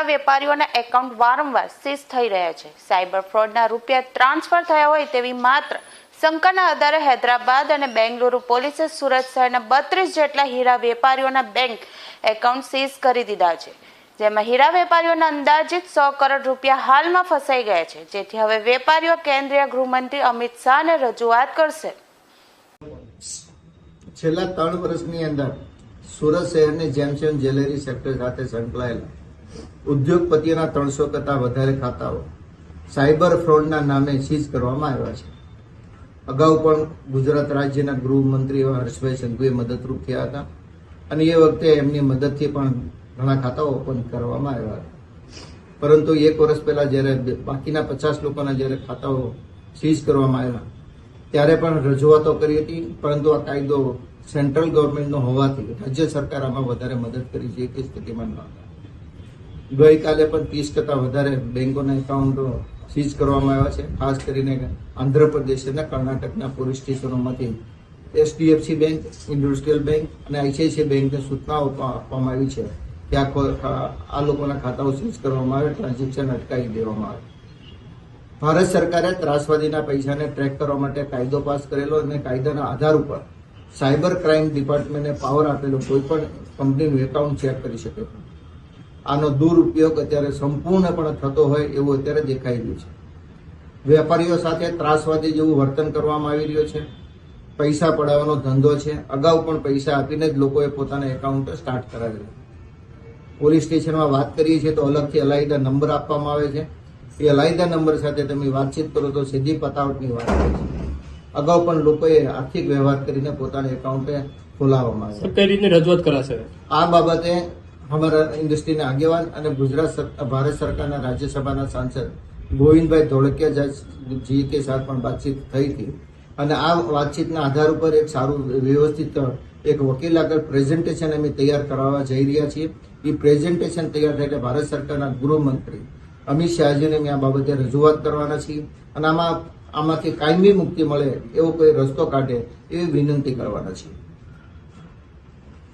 હીરા વેપારીઓના account વારંવાર seize થઈ રહ્યા છે. સાયબર ફ્રોડના રૂપિયા ટ્રાન્સફર થયા હોય તેવી માત્ર શંકાના આધારે હૈદરાબાદ અને બેંગલુરુ પોલીસે સુરત શહેરના બત્રીસ જેટલા હીરા વેપારીઓના બેંક એકાઉન્ટ સીઝ કરી દીધા છે. જેમાં હીરા વેપારીઓના અંદાજિત સો કરોડ રૂપિયા હાલમાં ફસાઈ ગયા છે. જેથી હવે વેપારીઓ કેન્દ્રીય ગૃહમંત્રી અમિત શાહને રજૂઆત કરશે. છેલ્લા ત્રણ વર્ષની અંદર સુરત શહેરની જેમસેન જ્વેલરી સેક્ટર સાથે સંકળાયેલા ઉદ્યોગપતિઓના ત્રણસો કરતાં વધારે ખાતાઓ સાયબર ફ્રોડના નામે સીઝ કરવામાં આવ્યા છે. અગાઉ પણ ગુજરાત રાજ્યના ગૃહમંત્રી એવા હર્ષભાઈ સંઘવીએ મદદરૂપ થયા હતા અને એ વખતે એમની મદદથી પણ ઘણા ખાતાઓ ઓપન કરવામાં આવ્યા હતા. પરંતુ એક વર્ષ પહેલા જ્યારે બાકીના પચાસ લોકોના જ્યારે ખાતાઓ સીઝ કરવામાં આવ્યા, ત્યારે પણ રજૂઆતો કરી હતી, પરંતુ આ કાયદો સેન્ટ્રલ ગવર્મેન્ટનો હોવાથી રાજ્ય સરકાર આમાં વધારે મદદ કરી છે કે સ્થિતિમાં ન હતા. ગઈકાલે પણ ત્રીસ કરતાં વધારે બેંકોના એકાઉન્ટો સીઝ કરવામાં આવ્યા છે. ખાસ કરીને આંધ્રપ્રદેશ અને કર્ણાટકના પોલીસ સ્ટેશનોમાંથી એચડીએફસી બેંક, ઇન્ડસ્ટ્રીયલ બેંક અને આઈસીઆઈસી બેંકને સૂચનાઓ આપવા- આપવામાં આવી છે કે આ આ લોકોના ખાતાઓ સીઝ કરવામાં આવે, ટ્રાન્ઝેક્શન અટકાવી દેવામાં આવે. ભારત સરકારે ત્રાસવાદીના પૈસાને ટ્રેક કરવા માટે કાયદો પાસ કરેલો અને કાયદાના આધાર ઉપર સાયબર ક્રાઇમ ડિપાર્ટમેન્ટને પાવર આપેલો કોઈ પણ કંપનીનું એકાઉન્ટ ચેક કરી શકે. છે આનો દુરુપયોગ અત્યારે સંપૂર્ણપણે થતો હોય એવું અત્યારે દેખાઈ રહ્યું છે. વેપારીઓ સાથે ત્રાસવાદી જેવું વર્તન કરવામાં આવી રહ્યું છે. પૈસા પડાવવાનો ધંધો છે. અગાઉ પણ પૈસા આપીને જ લોકોએ પોતાના એકાઉન્ટ સ્ટાર્ટ કરાવેલા પોલીસ સ્ટેશનમાં વાત કરીએ છીએ તો અલગથી અલાયદા નંબર આપવામાં આવે છે. એ અલાયદા નંબર સાથે તમે વાતચીત કરો તો સીધી પતાવટની વાત થાય છે. અગાઉ પણ લોકોએ આર્થિક વ્યવહાર કરીને પોતાના એકાઉન્ટે ખોલાવવામાં આવે છે કઈ રીતની રજૂઆત કરાશે? આ બાબતે અમારા ઇન્ડસ્ટ્રીના આગેવાન અને ગુજરાત ભારત સરકારના રાજ્યસભાના સાંસદ ગોવિંદભાઈ ધોળકિયા જી કે સાથ પણ બાતચીત થઈ હતી. અને આ વાતચીતના આધાર ઉપર એક સારું વ્યવસ્થિત એક વકીલ આગળ પ્રેઝન્ટેશન અમે તૈયાર કરાવવા જઈ રહ્યા છીએ. એ પ્રેઝન્ટેશન તૈયાર એટલે ભારત સરકારના ગૃહમંત્રી અમિત શાહજીને અમે આ બાબતે રજૂઆત કરવાના છીએ. અને આમાં, આમાંથી કાયમી મુક્તિ મળે એવો કોઈ રસ્તો કાઢે એવી વિનંતી કરવાના છીએ.